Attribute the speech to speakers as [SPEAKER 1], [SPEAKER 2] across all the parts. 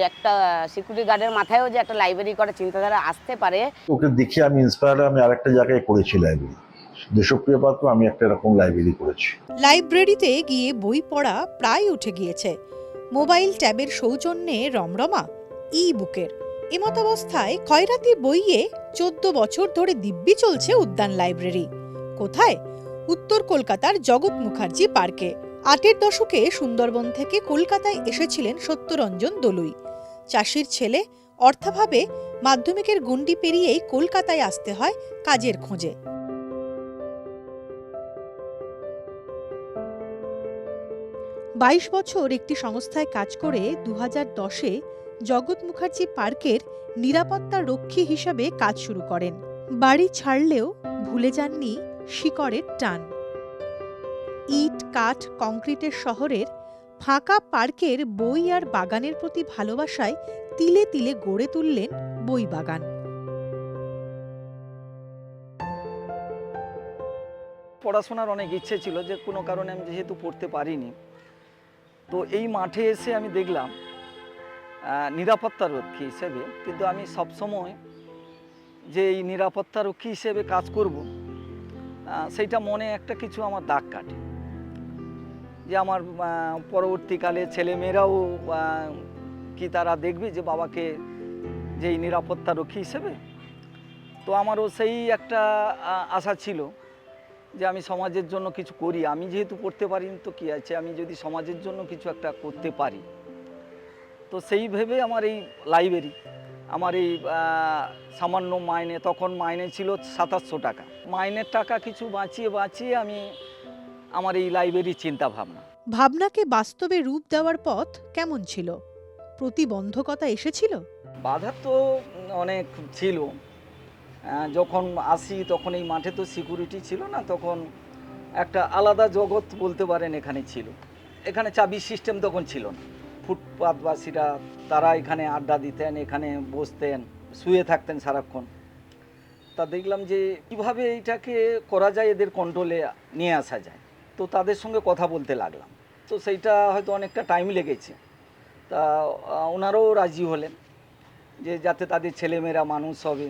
[SPEAKER 1] যে একটা সিকিউরিটি গার্ডের মাথায়ও যে একটা লাইব্রেরি করার চিন্তাধারা আসতে পারে।
[SPEAKER 2] ওকে দেখে আমি ইন্সপায়ার আমি আরেকটা জায়গায় করেছি লাইব্রেরি দেশপ্রিয় পাত্র আমি একটা এরকম লাইব্রেরি করেছি।
[SPEAKER 3] লাইব্রেরিতে গিয়ে বই পড়া প্রায় উঠে গিয়েছে। মোবাইল ট্যাবের সৌজন্যে রমরমা ই বুকের এমতাবস্থায় খয়রাতি বইয়ে চোদ্দ বছর ধরে দিব্যি চলছে উদ্যান লাইব্রেরি কোথায়? উত্তর কলকাতার জগৎ মুখার্জি পার্কে। আটের দশকে সুন্দরবন থেকে কলকাতায় এসেছিলেন সত্যরঞ্জন দলুই। চাষির ছেলে অর্থাভাবে মাধ্যমিকের গুন্ডি পেরিয়েই কলকাতায় আসতে হয় কাজের খোঁজে। বাইশ বছর একটি সংস্থায় কাজ করে দু হাজার দশে জগৎ মুখার্জি পার্কের নিরাপত্তা রক্ষী হিসাবে কাজ শুরু করেন। বাড়ি ছাড়লেও ভুলে যাননি শিকড়ের টান। ইট, কাঠ, কংক্রিটের শহরের ফাঁকা পার্কের বই আর বাগানের প্রতি ভালোবাসায় তিলে তিলে গড়ে তুললেন বই বাগান
[SPEAKER 4] পড়াশোনার অনেক ইচ্ছে ছিল যে কোনো কারণে আমি যেহেতু পড়তে পারিনি তো এই মাঠে এসে আমি দেখলাম আহ, নিরাপত্তা রক্ষী হিসেবে কিন্তু আমি সবসময় যে এই নিরাপত্তা রক্ষী হিসেবে কাজ করব সেইটা মনে একটা কিছু আমার দাগ কাটে। যে আমার পরবর্তীকালে ছেলেমেয়েরাও কি তারা দেখবে যে বাবাকে যে এই নিরাপত্তা রক্ষী হিসেবে? তো আমারও সেই একটা আশা ছিল যে আমি সমাজের জন্য কিছু করি। আমি যেহেতু পড়তে পারিনি তো কী আছে? আমি যদি সমাজের জন্য কিছু একটা করতে পারি। তো সেই ভেবে আমার এই লাইব্রেরি, আমার এই সামান্য মাইনে, তখন মাইনে ছিল সাতাশশো টাকা। মাইনের টাকা কিছু বাঁচিয়ে বাঁচিয়ে আমি আমার এই লাইব্রেরির চিন্তা ভাবনা
[SPEAKER 3] ভাবনাকে বাস্তবে রূপ দেওয়ার পথ কেমন ছিল? প্রতিবন্ধকতা এসেছিল?
[SPEAKER 4] বাধা তো অনেক ছিল। যখন আসি তখন এই মাঠে তো সিকিউরিটি ছিল না তখন একটা আলাদা জগৎ বলতে পারেন এখানে ছিল। এখানে চাবি সিস্টেম তখন ছিল না। ফুটপাতবাসীরা তারা এখানে আড্ডা দিতেন এখানে বসতেন শুয়ে থাকতেন সারাক্ষণ। তা দেখলাম যে কীভাবে এইটাকে করা যায় এদের কন্ট্রোলে নিয়ে আসা যায়। তো তাদের সঙ্গে কথা বলতে লাগলাম। তো সেইটা হয়তো অনেকটা টাইম লেগেছে। তা ওনারাও রাজি হলেন যে যাতে তাদের ছেলেমেয়েরা মানুষ হবে।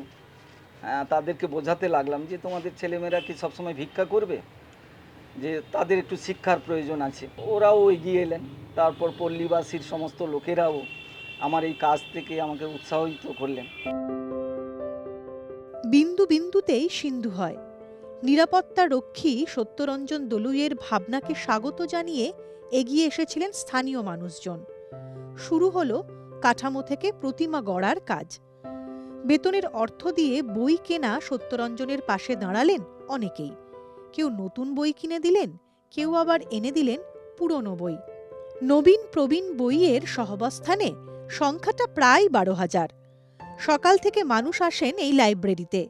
[SPEAKER 4] তাদেরকে বোঝাতে লাগলাম যে তোমাদের ছেলেমেয়েরা কি সবসময় ভিক্ষা করবে? যে তাদের একটু শিক্ষার প্রয়োজন আছে। ওরাও এগিয়ে এলেন। তারপর পল্লীবাসীর সমস্ত লোকেরাও আমার এই কাজ থেকে আমাকে উৎসাহিত করলেন।
[SPEAKER 3] বিন্দু বিন্দুতেই সিন্ধু হয়। নিরাপত্তা রক্ষী সত্যরঞ্জন দলুইয়ের ভাবনাকে স্বাগত জানিয়ে এগিয়ে এসেছিলেন স্থানীয় মানুষজন। শুরু হলো কাঠামো থেকে প্রতিমা গড়ার কাজ। বেতনের অর্থ দিয়ে বই কেনা সত্যরঞ্জনের পাশে দাঁড়ালেন অনেকেই। কেউ নতুন বই কিনে দিলেন, কেউ আবার এনে দিলেন পুরনো বই। নবীন প্রবীণ বইয়ের সহবস্থানে সংখ্যাটা প্রায় বারো হাজার। সকাল থেকে মানুষ আসেন এই লাইব্রেরিতে।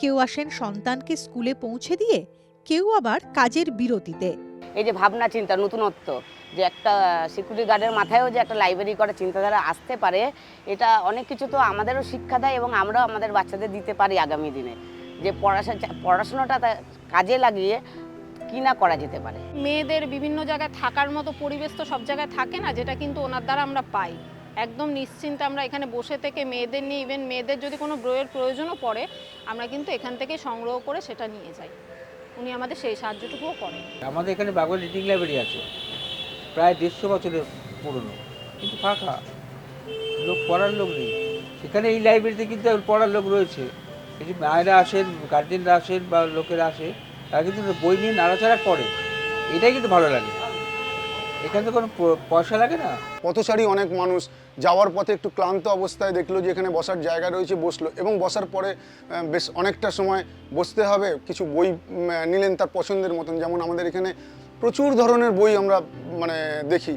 [SPEAKER 3] কেউ আসেন সন্তানকে স্কুলে পৌঁছে দিয়ে কেউ আবার কাজের বিরতিতে।
[SPEAKER 1] এই যে ভাবনা চিন্তা নতুনত্ব যে একটা সিকিউরিটি গার্ডের মাথায়ও যে একটা লাইব্রেরি করার চিন্তাধারা আসতে পারে এটা অনেক কিছু তো আমাদেরও শিক্ষা দেয় এবং আমরাও আমাদের বাচ্চাদের দিতে পারি আগামী দিনে। যে পড়াশোনা পড়াশোনাটা কাজে লাগিয়ে কি না করা যেতে পারে?
[SPEAKER 5] মেয়েদের বিভিন্ন জায়গায় থাকার মতো পরিবেশ তো সব জায়গায় থাকে না যেটা কিন্তু ওনার দ্বারা আমরা পাই। একদম নিশ্চিন্তে আমরা এখানে বসে থেকে মেয়েদের নিয়ে ইভেন মেয়েদের যদি কোনো বইয়ের প্রয়োজনও পড়ে, আমরা কিন্তু এখান থেকে সংগ্রহ করে সেটা নিয়ে যাই। উনি আমাদের সেই সাহায্যটুকুও করেন।
[SPEAKER 6] আমাদের এখানে বাগল রিডিং লাইব্রেরি আছে। প্রায় দেড়শো বছরের পুরনো। কিন্তু ফাঁকা। লোক পড়ার লোক নেই। সেখানে এই লাইব্রেরিতে কিন্তু পড়ার লোক রয়েছে। যে মায়েরা আসেন গার্জেনরা আসেন বা লোকেরা আসে, তারা কিন্তু বই নিয়ে নাড়াচাড়া করে। এটাই কিন্তু ভালো লাগে। এখানে তো কোনো পয়সা লাগে না?
[SPEAKER 7] পথচারী অনেক মানুষ যাওয়ার পথে একটু ক্লান্ত অবস্থায় দেখল যে এখানে বসার জায়গা রয়েছে, বসল এবং বসার পরে বেশ অনেকটা সময় বসতে হবে, কিছু বই নিলেন তার পছন্দের মতন। যেমন আমাদের এখানে প্রচুর ধরনের বই আমরা মানে দেখি।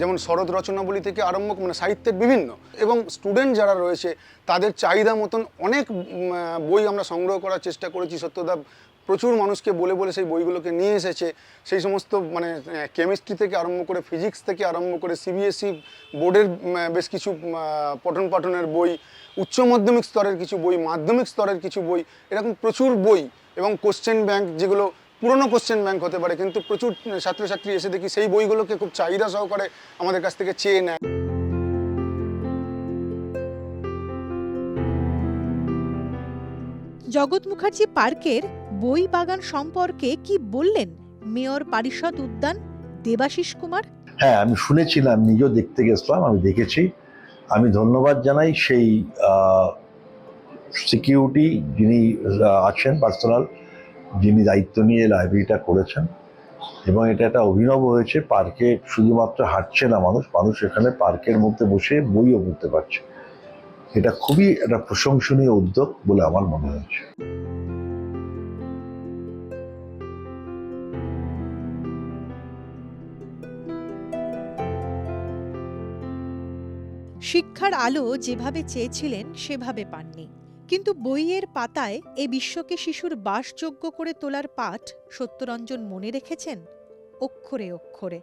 [SPEAKER 7] যেমন শরৎ রচনাবলী থেকে আরম্ভ মানে সাহিত্যের বিভিন্ন। এবং স্টুডেন্ট যারা রয়েছে, তাদের চাহিদা মতন অনেক বই আমরা সংগ্রহ করার চেষ্টা করেছি। সত্যদা প্রচুর মানুষকে বলে বলে সেই বইগুলোকে নিয়ে এসেছে। সেই সমস্ত মানে কেমিস্ট্রি থেকে আরম্ভ করে ফিজিক্স থেকে আরম্ভ করে সিবিএসই বোর্ডের বেশ কিছু পঠন পাঠনের বই, উচ্চ মাধ্যমিক স্তরের কিছু বই, মাধ্যমিক স্তরের কিছু বই, এরকম প্রচুর বই এবং কোশ্চেন ব্যাংক যেগুলো, পুরনো কোশ্চেন ব্যাংক হতে পারে, কিন্তু প্রচুর ছাত্রছাত্রী এসে দেখি সেই বইগুলোকে খুব চাহিদা সহকারে আমাদের কাছ থেকে চেয়ে নেয়।
[SPEAKER 3] জগৎ মুখার্জি পার্কের বই বাগান সম্পর্কে কি বললেন মেয়র পারিষদ উদ্যান দেবাশিস কুমার?
[SPEAKER 2] হ্যাঁ আমি শুনেছিলাম, নিজেও দেখতে গেছিলাম, আমি দেখেছি। আমি ধন্যবাদ জানাই সেই সিকিউরিটি যিনি আছেন, পার্সোনাল যিনি দায়িত্ব নিয়ে লাইব্রেরিটা করেছেন, এবং এটা একটা অভিনব হয়েছে, পার্কে শুধুমাত্র হাঁটছে না মানুষ মানুষ এখানে পার্কের মধ্যে বসে বইও পড়তে পারছে। এটা খুবই একটা প্রশংসনীয় উদ্যোগ বলে আমার মনে হয়েছে।
[SPEAKER 3] শিক্ষার আলো যেভাবে চেয়েছিলেন, সেভাবে পাননি। কিন্তু বইয়ের পাতায় এ বিশ্বকে শিশুর বাসযোগ্য করে তোলার পাঠ সত্যরঞ্জন মনে রেখেছেন? অক্ষরে অক্ষরে।